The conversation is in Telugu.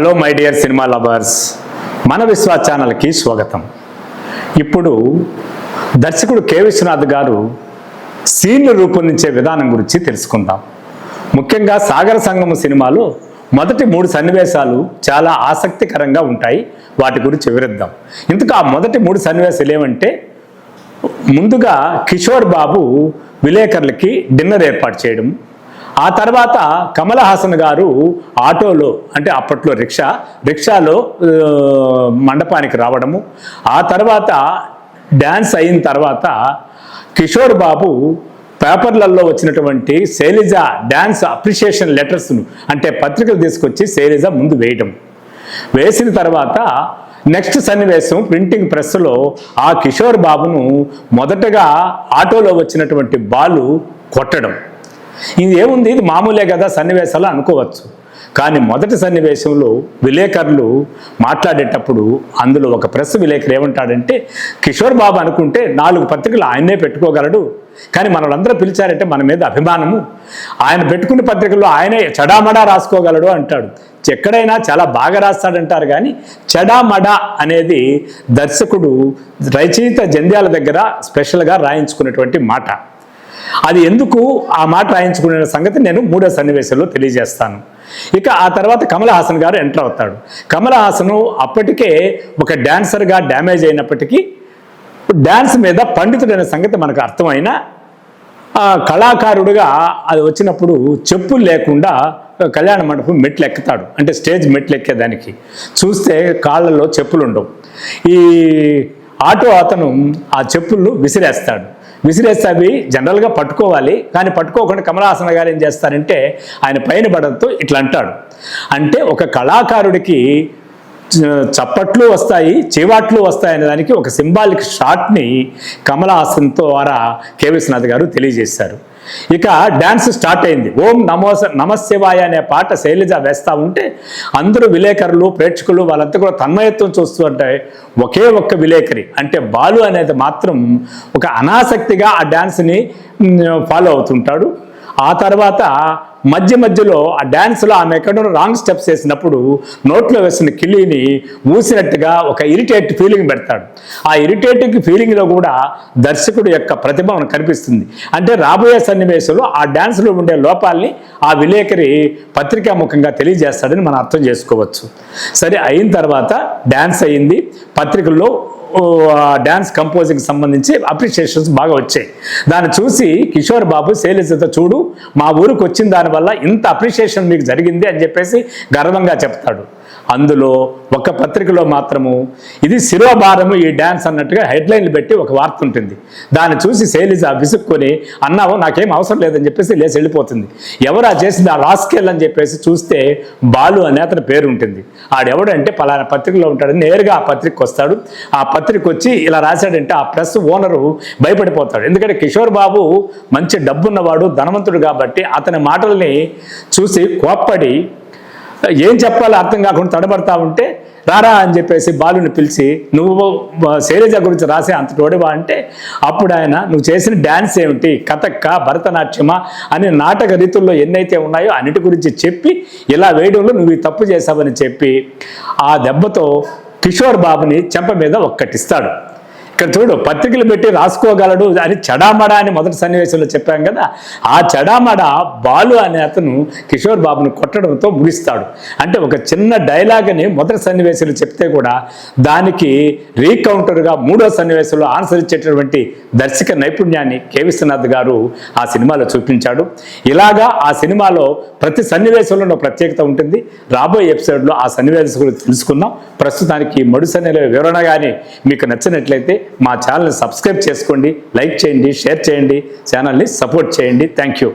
Hello my dear cinema lovers మన విశ్వా ఛానల్కి స్వాగతం. ఇప్పుడు దర్శకుడు కె. విశ్వనాథ్ గారు సీన్లు రూపొందించే విధానం గురించి తెలుసుకుందాం. ముఖ్యంగా సాగర సంగమ సినిమాలో మొదటి మూడు సన్నివేశాలు చాలా ఆసక్తికరంగా ఉంటాయి. వాటి గురించి వివరిద్దాం. ఇందుకు ఆ మొదటి మూడు సన్నివేశాలు ఏమంటే ముందుగా కిషోర్ బాబు విలేకరులకి డిన్నర్ ఏర్పాటు చేయడం ఆ తర్వాత కమల్ హాసన్ గారు ఆటోలో అంటే అప్పట్లో రిక్షా రిక్షాలో మండపానికి రావడము. ఆ తర్వాత డ్యాన్స్ అయిన తర్వాత కిషోర్ బాబు పేపర్లలో వచ్చినటువంటి శైలజ డ్యాన్స్ అప్రిషియేషన్ లెటర్స్ను అంటే పత్రికలు తీసుకొచ్చి శైలజ ముందు వేయడం వేసిన తర్వాత నెక్స్ట్ సన్నివేశం ప్రింటింగ్ ప్రెస్లో ఆ కిషోర్ బాబును మొదటగా ఆటోలో వచ్చినటువంటి బాలు కొట్టడం. ఇది ఏముంది? ఇది మామూలే కదా సన్నివేశాలు అనుకోవచ్చు. కానీ మొదటి సన్నివేశంలో విలేకరులు మాట్లాడేటప్పుడు అందులో ఒక ప్రెస్ విలేకరు ఏమంటాడంటే కిషోర్ బాబు అనుకుంటే నాలుగు పత్రికలు ఆయనే పెట్టుకోగలడు. కానీ మనలందరూ పిలిచారంటే మన మీద అభిమానము. ఆయన పెట్టుకున్న పత్రికల్లో ఆయనే చడామడా రాసుకోగలడు అంటాడు. ఎక్కడైనా చాలా బాగా రాస్తాడంటారు కానీ చెడామడా అనేది దర్శకుడు రచయిత జంధ్యాల దగ్గర స్పెషల్గా రాయించుకున్నటువంటి మాట. అది ఎందుకు ఆ మాట రాయించుకునే సంగతి నేను మూడో సన్నివేశంలో తెలియజేస్తాను. ఇక ఆ తర్వాత కమల్ హాసన్ గారు ఎంటర్ అవుతాడు. కమల్ హాసన్ అప్పటికే ఒక డాన్సర్గా డ్యామేజ్ అయినప్పటికీ డ్యాన్స్ మీద పండితుడైన సంగతి మనకు అర్థమైన కళాకారుడుగా అది వచ్చినప్పుడు చెప్పులు లేకుండా కళ్యాణ మండపం మెట్లు ఎక్కుతాడు అంటే స్టేజ్ మెట్లు ఎక్కేదానికి చూస్తే కాళ్ళలో చెప్పులు ఉండవు ఈ ఆటో అతను ఆ చెప్పులను విసిరేస్తాడు. విసిరేస్తే అవి జనరల్గా పట్టుకోవాలి. కానీ పట్టుకోకుండా కమలాసన గారు ఏం చేస్తారంటే ఆయన పైన పడంతో ఇట్లా అంటాడు. అంటే ఒక కళాకారుడికి చప్పట్లు వస్తాయి చేవాట్లు వస్తాయి అనే దానికి ఒక సింబాలిక్ షాట్ని కమల్ హాసన్ ద్వారా కె విశ్వనాథ్ గారు తెలియజేశారు. ఇక డ్యాన్స్ స్టార్ట్ అయింది. ఓం నమో నమశివాయ అనే పాట శైలజ వేస్తూ ఉంటే అందరూ విలేకరులు ప్రేక్షకులు వాళ్ళంతా కూడా తన్మయత్వం చూస్తూ ఉంటే ఒకే ఒక్క విలేకరి అంటే బాలు అనేది మాత్రం ఒక అనాసక్తిగా ఆ డ్యాన్స్ని ఫాలో అవుతుంటాడు. ఆ తర్వాత మధ్య మధ్యలో ఆ డ్యాన్స్లో ఆమె ఎక్కడో రాంగ్ స్టెప్స్ వేసినప్పుడు నోట్లో వేసిన కిల్లీని ఊసినట్టుగా ఒక ఇరిటేట్ ఫీలింగ్ పెడతాడు. ఆ ఇరిటేటింగ్ ఫీలింగ్లో కూడా దర్శకుడు యొక్క ప్రతిభ మనకు కనిపిస్తుంది. అంటే రాబోయే సన్నివేశంలో ఆ డ్యాన్స్లో ఉండే లోపాల్ని ఆ విలేకరి పత్రికాముఖంగా తెలియజేస్తాడని మనం అర్థం చేసుకోవచ్చు. సరే అయిన తర్వాత డ్యాన్స్ అయింది. పత్రికల్లో డ్యాన్స్ కంపోజింగ్ సంబంధించి అప్రిషియేషన్స్ బాగా వచ్చాయి. దాన్ని చూసి కిషోర్ బాబు శైలజతో చూడు మా ఊరికి వచ్చిన దానివల్ల ఇంత అప్రిషియేషన్ మీకు జరిగింది అని చెప్పేసి గర్వంగా చెప్తాడు. అందులో ఒక పత్రికలో మాత్రము ఇది శిరోభారము ఈ డ్యాన్స్ అన్నట్టుగా హెడ్లైన్లు పెట్టి ఒక వార్త ఉంటుంది. దాన్ని చూసి శైలిజ విసుక్కొని అన్నావు నాకేం అవసరం లేదని చెప్పేసి లేచి వెళ్ళిపోతుంది. ఎవరు ఆ చేసింది ఆ రాస్కెల్ అని చెప్పేసి చూస్తే బాలు అనే అతని పేరు ఉంటుంది. ఆడెవడంటే పలానా పత్రికలో ఉంటాడు. నేరుగా ఆ పత్రికకు వస్తాడు. ఆ పత్రిక వచ్చి ఇలా రాశాడంటే ఆ ప్రెస్ ఓనరు భయపడిపోతాడు. ఎందుకంటే కిషోర్ బాబు మంచి డబ్బున్నవాడు ధనవంతుడు కాబట్టి అతని మాటల్ని చూసి కోప్పడి ఏం చెప్పాలో అర్థం కాకుండా తడబడతా ఉంటే రారా అని చెప్పేసి బాలుని పిలిచి నువ్వు శైలజ గురించి రాసే అంత తోడివా? అంటే అప్పుడు ఆయన నువ్వు చేసిన డ్యాన్స్ ఏమిటి? కథక్క భరతనాట్యమా? అనే నాటక రీతుల్లో ఎన్నైతే ఉన్నాయో అన్నిటి గురించి చెప్పి ఇలా వేయడంలో నువ్వు ఈ తప్పు చేశావని చెప్పి ఆ దెబ్బతో కిషోర్ బాబుని చెంప మీద ఒక్కటిస్తాడు. ఇక్కడ చూడు పత్రికలు పెట్టి రాసుకోగలడు అని చడామడ అని మొదటి సన్నివేశంలో చెప్పాం కదా. ఆ చడామడ బాలు అనే అతను కిషోర్ బాబును కొట్టడంతో ముగిస్తాడు. అంటే ఒక చిన్న డైలాగ్ని మొదటి సన్నివేశంలో చెప్తే కూడా దానికి రీకౌంటర్గా మూడో సన్నివేశంలో ఆన్సర్ ఇచ్చేటటువంటి దర్శక నైపుణ్యాన్ని కె. విశ్వనాథ్ గారు ఆ సినిమాలో చూపించాడు. ఇలాగా ఆ సినిమాలో ప్రతి సన్నివేశంలో ప్రత్యేకత ఉంటుంది. రాబోయే ఎపిసోడ్లో ఆ సన్నివేశం గురించి తెలుసుకుందాం. ప్రస్తుతానికి మడుసన్నెల వివరణ కానీ మీకు నచ్చినట్లయితే మా ఛానల్ని సబ్స్క్రైబ్ చేసుకోండి లైక్ చేయండి షేర్ చేయండి ఛానల్ని సపోర్ట్ చేయండి. Thank you